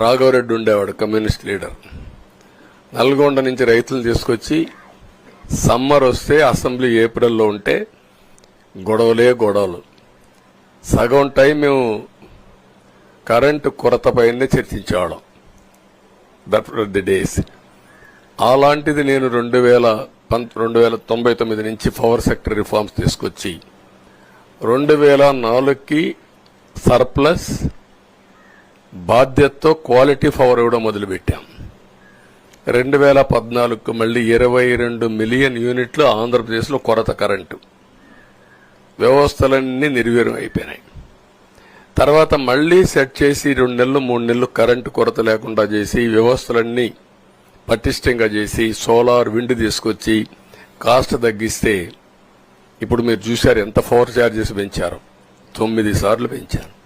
రాఘవరెడ్డి ఉండేవాడు communist leader. Nalgonda నుంచి రైతులు తీసుకొచ్చి సమ్మర్ వస్తే అసెంబ్లీ ఏప్రిల్లో ఉంటే గొడవలే గొడవలు. సగం టైం మేము కరెంటు కొరతపైనే చర్చించేవాళ్ళం. That the days. అలాంటిది నేను రెండు వేల రెండు వేల తొంభై తొమ్మిది నుంచి పవర్ సెక్టర్ రిఫార్మ్స్ తీసుకొచ్చి రెండు వేల నాలుగుకి సర్ప్లస్ బాధ్యతతో క్వాలిటీ పవర్ ఇవ్వడం మొదలుపెట్టాం. రెండు వేల పద్నాలుగుకు మళ్ళీ ఇరవై రెండు మిలియన్ యూనిట్లు ఆంధ్రప్రదేశ్లో కొరత కరెంటు. వ్యవస్థలన్నీ నిర్వీర్యం అయిపోయినాయి. తర్వాత మళ్ళీ సెట్ చేసి రెండు నెలలు మూడు నెలలు కరెంటు కొరత లేకుండా చేసి వ్యవస్థలన్నీ పటిష్టంగా చేసి సోలార్ విండ్ తీసుకొచ్చి కాస్ట్ తగ్గిస్తే ఇప్పుడు మీరు చూశారు ఎంత పవర్ ఛార్జెస్ పెంచారు? తొమ్మిది సార్లు పెంచారు.